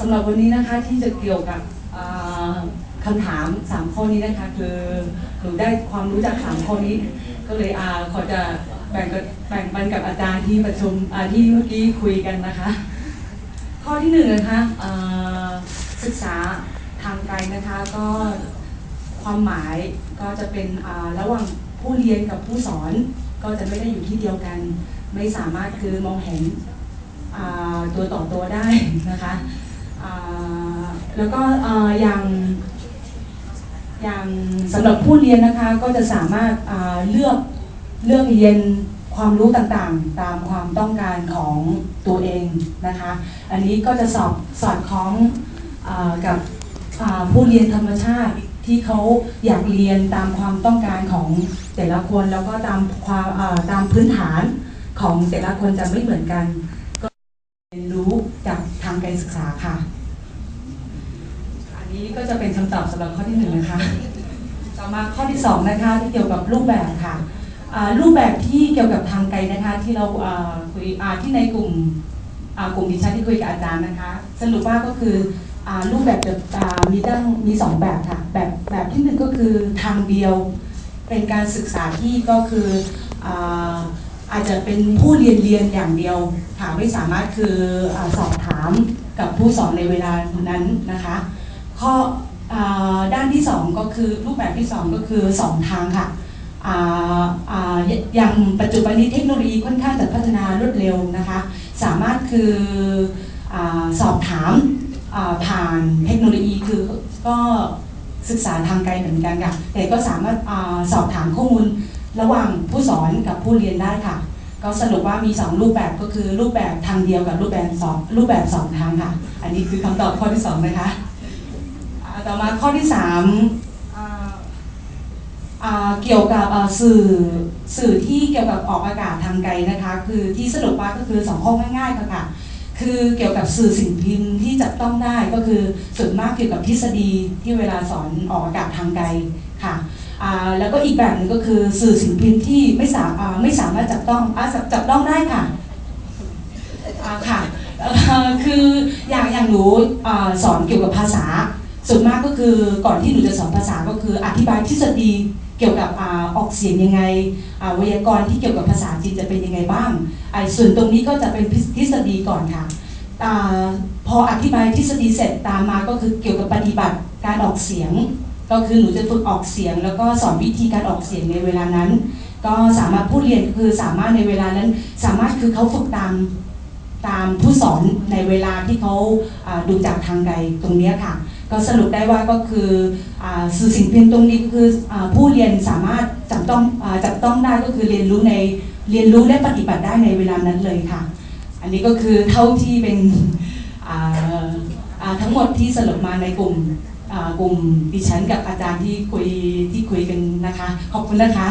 สำหรับวันนี้นะคะที่จะเกี่ยวกับคำถามสามข้อนี้นะคะคือหนูได้ความรู้จากสามข้อนี้ ก็เลยอาขอจะแบ่งกับแบ่งปันกับอาจารย์ที่ประชุมที่เมื่อกี้คุยกันนะคะ ข้อที่หนึ่งนะคะศึกษาทางไกลนะคะก็ความหมายก็จะเป็นระหว่างผู้เรียนกับผู้สอนก็จะไม่ได้อยู่ที่เดียวกัน ไม่สามารถคือมองเห็น ตัวต่อตัวได้นะคะแล้วก็อย่างอย่างสำหรับผู้เรียนนะคะก็จะสามารถเลือกเลือกเรียนความรู้ต่างๆ ตามความต้องการของตัวเองนะคะ อันนี้ก็จะสอบสอดคล้องอกับผู้เรียนธรรมชาติที่เขาอยากเรียนตามความต้องการของแต่ละคน แล้วก็ตามความตามพื้นฐานของแต่ละคนจะไม่เหมือนกัน เรียนรู้จากทางการศึกษาค่ะอันนี้ก็จะเป็นคำตอบสำหรับข้อที่หนึ่งนะคะ ต่อมาข้อที่สองนะคะที่เกี่ยวกับรูปแบบค่ะรูปแบบที่เกี่ยวกับทางไกลนะคะที่เราคุยที่ในกลุ่มกลุ่มดิฉันที่คุยกับอาจารย์นะคะ สรุปว่าก็คืออรูปแบบแบบอ่ามีตั้งมีสองแบบค่ะแบบแบบที่หนึ่งก็คือทางเดียวเป็นการศึกษาที่ก็คือ อาจจะเป็นผู้เรียนเรียนอย่างเดียวค่ะไม่สามารถคืออสอบถามกับผู้สอนในเวลานั้นนะคะข้ออด้านที่สองก็คือรูปแบบที่สองก็คือสองทางค่ะอย่างปัจจุบันนี้เทคโนโลยีค่อนข้างจะพัฒนารวดเร็วนะคะสามารถคืออสอบถามผ่านเทคโนโลยีคือก็ศึกษาทางไกลเหมือนกันค่ะแต่ก็สามารถอสอบถามข้อมูล ระหว่างผู้สอนกับผู้เรียนได้ค่ะ ก็สรุปว่ามี 2 รูปแบบก็คือรูปแบบทางเดียวกับรูปแบบสองรูปแบบสองทางค่ะ อันนี้คือคำตอบข้อที่สองนะคะอ่าต่อมาข้อที่สามเกี่ยวกับสื่อสื่อที่เกี่ยวกับออกอากาศทางไกลนะคะ คือที่สรุปว่าก็คือสองข้อง่ายๆค่ะค่ะคือเกี่ยวกับสื่อสิ่งพิมพ์ที่จับต้องได้ก็คือส่วนมากเกี่ยวกับทฤษฎีที่เวลาสอนออกอากาศทางไกลค่ะ แล้วก็อีกแบบหนึงก็คือสื่อสิ่งพิมพ์ที่ไม่สาไม่สามารถจับต้องอจับจับต้องได้ค่ะค่ะคืออย่างอย่างหนูสอนเกี่ยวกับภาษาส่วนมากก็คือก่อนที่หนูจะสอนภาษาก็คืออธิบายทฤษฎีเกี่ยวกับออกเสียงยังไงไวยากรณ์ที่เกี่ยวกับภาษาจีนจะเป็นยังไงบ้างไอ้ส่วนตรงนี้ก็จะเป็นทฤษฎีก่อนค่ะพออธิบายทฤษฎีเสร็จตามมาก็คือเกี่ยวกับปฏิบัติการออกเสียง ก็คือหนูจะฝึกออกเสียง แล้วก็สอนวิธีการออกเสียงในเวลานั้น ก็สามารถผู้เรียนคือสามารถในเวลานั้น สามารถคือเขาฝึกตามตามผู้สอนในเวลาที่เขาดูจากทางไกลตรงนี้ค่ะ ก็สรุปได้ว่าก็คืออสื่อสิ่งพิมพ์ตรงนี้ก็คืออผู้เรียนสามารถจับต้องอจับต้องได้ก็คือเรียนรู้ในเรียนรู้และปฏิบัติได้ในเวลานั้นเลยค่ะ อันนี้ก็คือเท่าที่เป็นทั้งหมดที่สรุปมาในกลุ่ม กลุ่มดิฉันกับอาจารย์ที่คุยที่คุยกันนะคะ ขอบคุณนะคะ